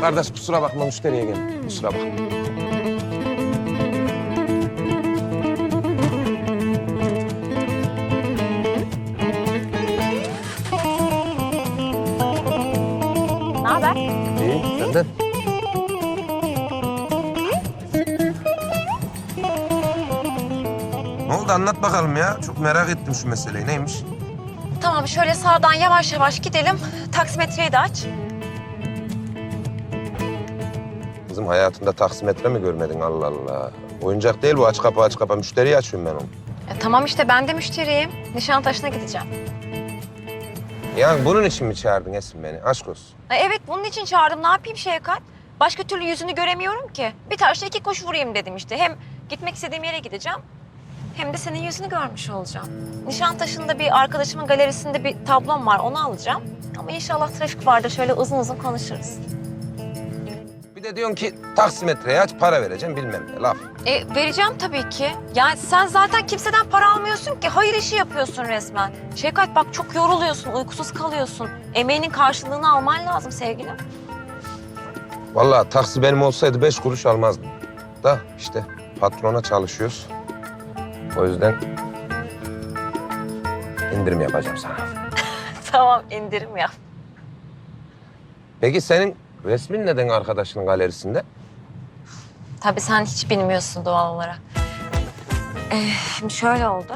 Kardeş kusura bakma müşteriye gel. Kusura bakma. Oldu anlat bakalım ya. Çok merak ettim şu meseleyi. Neymiş? Tamam şöyle sağdan yavaş yavaş gidelim. Taksimetreyi de aç. Kızım hayatında taksimetre mi görmedin Allah Allah. Oyuncak değil bu aç kapı aç kapı. Müşteriyi açıyorum ben onu. E, tamam işte ben de müşteriyim. Nişantaşı'na gideceğim. Yani bunun için mi çağırdın Esin beni? Aşk olsun. E, evet bunun için çağırdım. Ne yapayım Şevkat? Başka türlü yüzünü göremiyorum ki. Bir taşla iki kuş vurayım dedim işte. Hem gitmek istediğim yere gideceğim. Hem de senin yüzünü görmüş olacağım. Nişantaşı'nda bir arkadaşımın galerisinde bir tablom var. Onu alacağım. Ama inşallah trafik vardır. Şöyle uzun uzun konuşuruz. Bir de diyorsun ki taksimetreyi aç para vereceğim bilmem ne laf. E, vereceğim tabii ki. Yani sen zaten kimseden para almıyorsun ki. Hayır işi yapıyorsun resmen. Şevkat bak çok yoruluyorsun, uykusuz kalıyorsun. Emeğinin karşılığını alman lazım sevgilim. Vallahi taksi benim olsaydı beş kuruş almazdım. Da işte patrona çalışıyoruz. O yüzden indirim yapacağım sana. tamam indirim yap. Peki senin resmin neden arkadaşının galerisinde? Tabii sen hiç bilmiyorsun doğal olarak. Ee, şimdi şöyle oldu.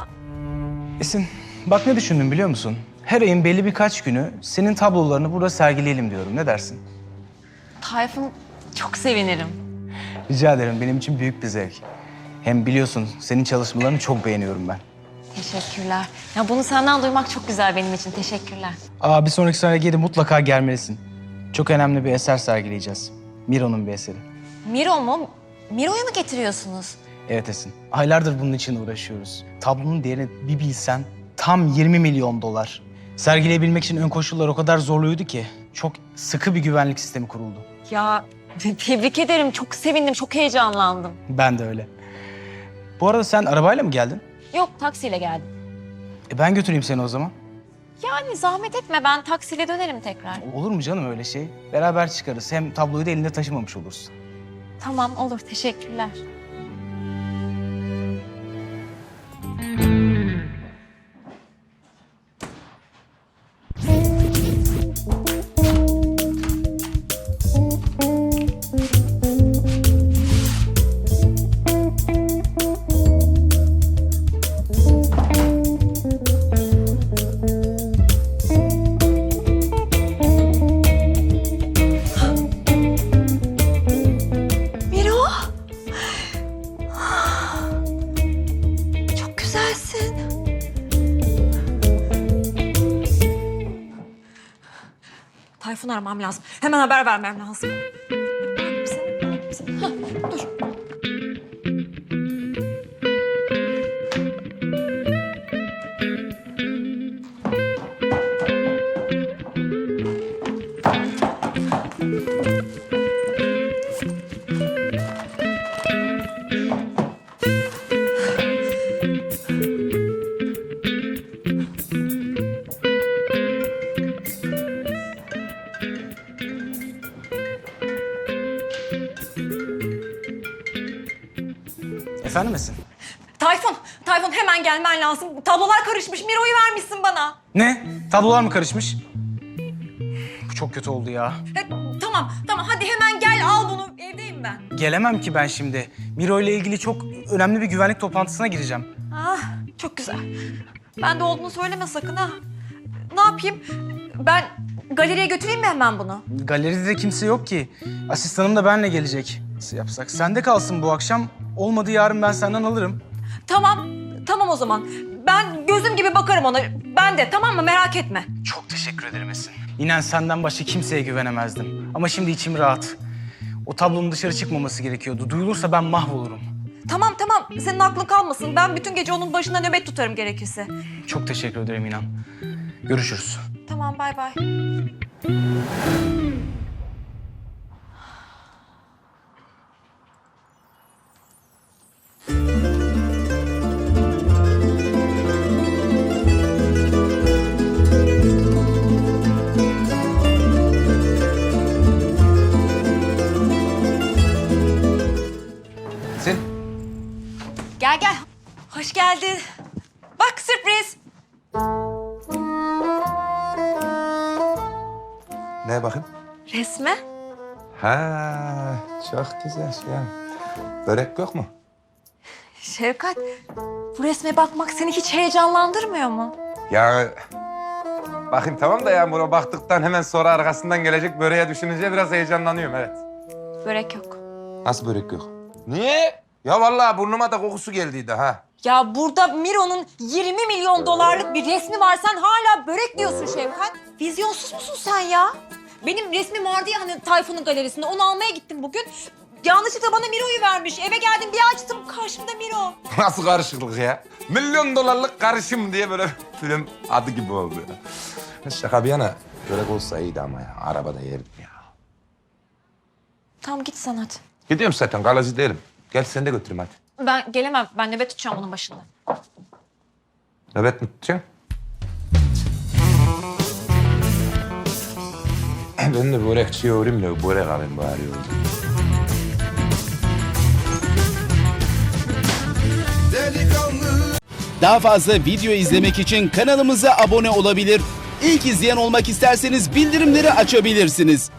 Esin, bak ne düşündüm biliyor musun? Her ayın belli birkaç günü senin tablolarını burada sergileyelim diyorum. Ne dersin? Tayfun çok sevinirim. Rica ederim. Benim için büyük bir zevk. Hem biliyorsun senin çalışmalarını çok beğeniyorum ben. Teşekkürler. Ya bunu senden duymak çok güzel benim için. Teşekkürler. Aa, bir sonraki sergiye de mutlaka gelmelisin. Çok önemli bir eser sergileyeceğiz. Miro'nun bir eseri. Miro mu? Miro'yu mu getiriyorsunuz? Evet Esin. Aylardır bunun için uğraşıyoruz. Tablonun değerini bir bilsen tam 20 milyon dolar. Sergileyebilmek için ön koşullar o kadar zorluydu ki çok sıkı bir güvenlik sistemi kuruldu. Ya tebrik ederim. Çok sevindim. Çok heyecanlandım. Ben de öyle. Bu arada sen arabayla mı geldin? Yok taksiyle geldim. E ben götüreyim seni o zaman. Yani zahmet etme ben taksiyle dönerim tekrar. Olur mu canım öyle şey? Beraber çıkarız. Hem tabloyu da elinde taşımamış olursun. Tamam olur teşekkürler. Tayfun aramam lazım. Hemen haber vermem lazım. Hah, dur. Efendim Esin? Tayfun, Tayfun hemen gelmen lazım. Tablolar karışmış. Miro'yu vermişsin bana. Ne? Tablolar mı karışmış? Bu çok kötü oldu ya. E, tamam, tamam. Hadi hemen gel al bunu. Evdeyim ben. Gelemem ki ben şimdi. Miro ile ilgili çok önemli bir güvenlik toplantısına gireceğim. Ah, çok güzel. Ben de olduğunu söyleme sakın ha. Ne yapayım? Ben galeriye götüreyim mi hemen bunu? Galeride de kimse yok ki. Asistanım da benle gelecek. Nasıl yapsak? Sende kalsın bu akşam. Olmadı yarın ben senden alırım. Tamam, tamam o zaman. Ben gözüm gibi bakarım ona. Ben de tamam mı? Merak etme. Çok teşekkür ederim Esin. İnan senden başka kimseye güvenemezdim. Ama şimdi içim rahat. O tablonun dışarı çıkmaması gerekiyordu. Duyulursa ben mahvolurum. Tamam tamam. Senin aklın kalmasın. Ben bütün gece onun başında nöbet tutarım gerekirse. Çok teşekkür ederim inan. Görüşürüz. Tamam bay bay. Geldi. Bak sürpriz. Ne bakın? Resme. Ha, çok güzel ya. Börek yok mu? Şevkat, bu resme bakmak seni hiç heyecanlandırmıyor mu? Ya bakayım tamam da ya buna baktıktan hemen sonra arkasından gelecek böreğe düşününce biraz heyecanlanıyorum evet. Börek yok. Nasıl börek yok? Niye? Ya vallahi burnuma da kokusu geldiydi ha. Ya burada Miro'nun 20 milyon dolarlık bir resmi var. Sen hala börek diyorsun Şevkat. Vizyonsuz musun sen ya? Benim resmim vardı ya hani Tayfun'un galerisinde. Onu almaya gittim bugün. Yanlışlıkla bana Miro'yu vermiş. Eve geldim bir açtım karşımda Miro. Nasıl karışıklık ya? Milyon dolarlık karışım diye böyle film adı gibi oldu ya. Şaka bir yana börek olsa iyiydi ama ya. Arabada yerdim ya. Tamam git sen hadi. Gidiyorum zaten galacı değilim. Gel seni de götüreyim hadi. Ben gelemem. Ben nöbet tutacağım bunun başında. Nöbet mi tutacaksın? Ben de börekçiye uğrayayım da börek alayım bari yolda. Daha fazla video izlemek için kanalımıza abone olabilir. İlk izleyen olmak isterseniz bildirimleri açabilirsiniz.